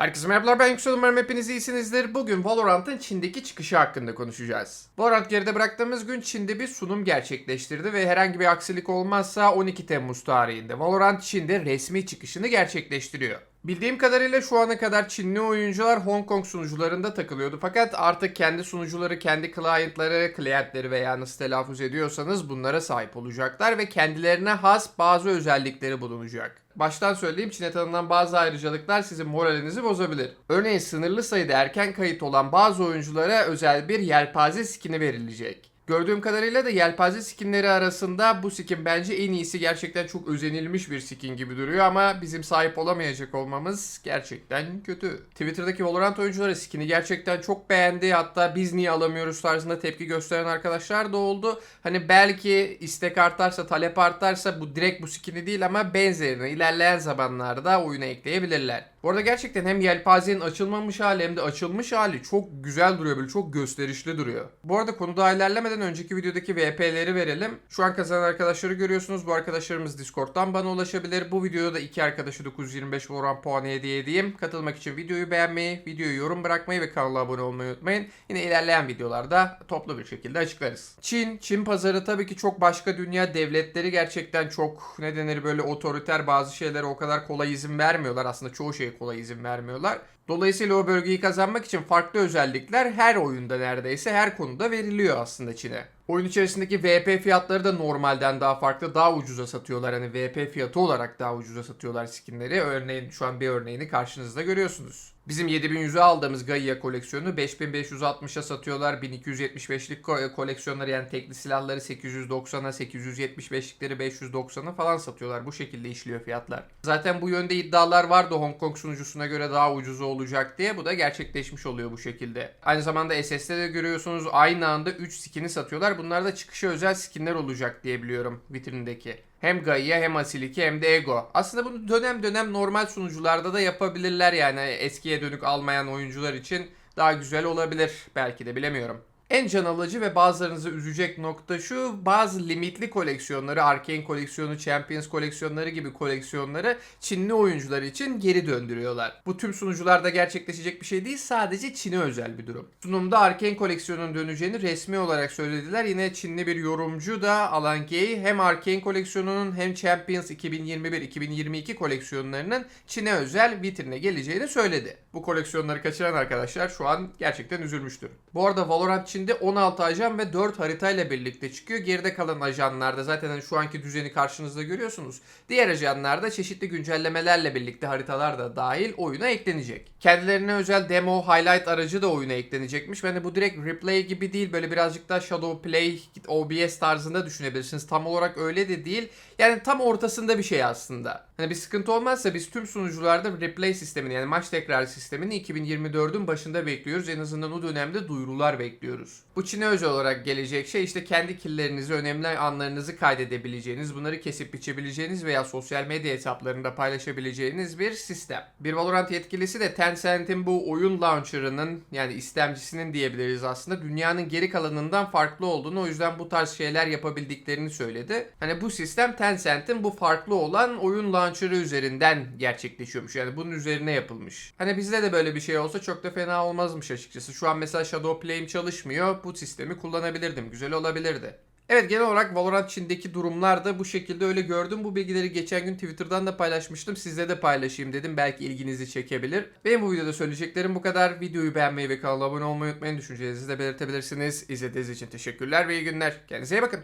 Herkese merhabalar ben Yüksel umarım hepiniz iyisinizdir. Bugün Valorant'ın Çin'deki çıkışı hakkında konuşacağız. Valorant geride bıraktığımız gün Çin'de bir sunum gerçekleştirdi ve herhangi bir aksilik olmazsa 12 Temmuz tarihinde Valorant Çin'de resmi çıkışını gerçekleştiriyor. Bildiğim kadarıyla şu ana kadar Çinli oyuncular Hong Kong sunucularında takılıyordu. Fakat artık kendi sunucuları, kendi clientları, clientleri veya nasıl telaffuz ediyorsanız bunlara sahip olacaklar ve kendilerine has bazı özellikleri bulunacak. Baştan söyleyeyim Çin'e tanınan bazı ayrıcalıklar sizin moralinizi bozabilir. Örneğin sınırlı sayıda erken kayıt olan bazı oyunculara özel bir yelpaze skini verilecek. Gördüğüm kadarıyla da yelpaze skinleri arasında bu skin bence en iyisi gerçekten çok özenilmiş bir skin gibi duruyor ama bizim sahip olamayacak olmamız gerçekten kötü. Twitter'daki Valorant oyuncuları skin'i gerçekten çok beğendi hatta biz niye alamıyoruz tarzında tepki gösteren arkadaşlar da oldu. Hani belki istek artarsa talep artarsa bu direkt bu skin'i değil ama benzerini ilerleyen zamanlarda oyuna ekleyebilirler. Bu arada gerçekten hem yelpazenin açılmamış hali hem de açılmış hali çok güzel duruyor böyle çok gösterişli duruyor. Bu arada konu daha ilerlemeden önceki videodaki VP'leri verelim. Şu an kazanan arkadaşları görüyorsunuz. Bu arkadaşlarımız Discord'dan bana ulaşabilir. Bu videoda da iki arkadaşı 925 Valorant puanı hediye edeyim. Katılmak için videoyu beğenmeyi, videoyu yorum bırakmayı ve kanala abone olmayı unutmayın. Yine ilerleyen videolarda toplu bir şekilde açıklarız. Çin, Çin pazarı tabii ki çok başka dünya devletleri gerçekten çok ne denir böyle otoriter bazı şeylere o kadar kolay izin vermiyorlar. Aslında çoğu şeye kolay izin vermiyorlar. Dolayısıyla o bölgeyi kazanmak için farklı özellikler her oyunda neredeyse her konuda veriliyor aslında Çin'e. Oyun içerisindeki VP fiyatları da normalden daha farklı, daha ucuza satıyorlar. Hani VP fiyatı olarak daha ucuza satıyorlar skinleri. Örneğin şu an bir örneğini karşınızda görüyorsunuz. Bizim 7100'e aldığımız Gaia koleksiyonu 5560'a satıyorlar. 1275'lik ko- koleksiyonları yani tekli silahları 890'a, 875'likleri 590'a falan satıyorlar. Bu şekilde işliyor fiyatlar. Zaten bu yönde iddialar vardı Hong Kong sunucusuna göre daha ucuz olacak diye. Bu da gerçekleşmiş oluyor bu şekilde. Aynı zamanda SS'de de görüyorsunuz aynı anda 3 skin'i satıyorlar. Bunlar da çıkışa özel skinler olacak diye biliyorum vitrindeki. Hem Gaia hem Asiliki hem de Ego. Aslında bunu dönem dönem normal sunucularda da yapabilirler yani eskiye dönük almayan oyuncular için daha güzel olabilir belki de bilemiyorum. En can alıcı ve bazılarınızı üzecek nokta şu. Bazı limitli koleksiyonları, Arcane koleksiyonu, Champions koleksiyonları gibi koleksiyonları Çinli oyuncular için geri döndürüyorlar. Bu tüm sunucularda gerçekleşecek bir şey değil, sadece Çin'e özel bir durum. Sunumda Arcane koleksiyonunun döneceğini resmi olarak söylediler. Yine Çinli bir yorumcu da Alan Gay hem Arcane koleksiyonunun hem Champions 2021-2022 koleksiyonlarının Çin'e özel vitrine geleceğini söyledi. Bu koleksiyonları kaçıran arkadaşlar şu an gerçekten üzülmüştür. Bu arada Valorant Çin'de 16 ajan ve 4 haritayla birlikte çıkıyor. Geride kalan ajanlarda zaten hani şu anki düzeni karşınızda görüyorsunuz. Diğer ajanlarda çeşitli güncellemelerle birlikte haritalar da dahil oyuna eklenecek. Kendilerine özel demo highlight aracı da oyuna eklenecekmiş. Yani bu direkt replay gibi değil böyle birazcık daha shadow play OBS tarzında düşünebilirsiniz. Tam olarak öyle de değil. Yani tam ortasında bir şey aslında. Hani bir sıkıntı olmazsa biz tüm sunucularda replay sistemini yani maç tekrar sistemini 2024'ün başında bekliyoruz. En azından o dönemde duyurular bekliyoruz. Bu Çin'e özel olarak gelecek şey işte kendi killerinizi, önemli anlarınızı kaydedebileceğiniz, bunları kesip biçebileceğiniz veya sosyal medya hesaplarında paylaşabileceğiniz bir sistem. Bir Valorant yetkilisi de Tencent'in bu oyun launcher'ının yani istemcisinin diyebiliriz aslında dünyanın geri kalanından farklı olduğunu o yüzden bu tarz şeyler yapabildiklerini söyledi. Hani bu sistem Tencent'in bu farklı olan oyun launcher'ı üzerinden gerçekleşiyormuş. Yani bunun üzerine yapılmış. Hani bizde de böyle bir şey olsa çok da fena olmazmış açıkçası. Şu an mesela Shadow Play'im çalışmıyor. Bu sistemi kullanabilirdim. Güzel olabilirdi. Evet genel olarak Valorant Çin'deki durumlar da bu şekilde öyle gördüm. Bu bilgileri geçen gün Twitter'dan da paylaşmıştım. Sizle de paylaşayım dedim. Belki ilginizi çekebilir. Benim bu videoda söyleyeceklerim bu kadar. Videoyu beğenmeyi ve kanala abone olmayı unutmayın. Düşüncelerinizi de belirtebilirsiniz. İzlediğiniz için teşekkürler ve iyi günler. Kendinize iyi bakın.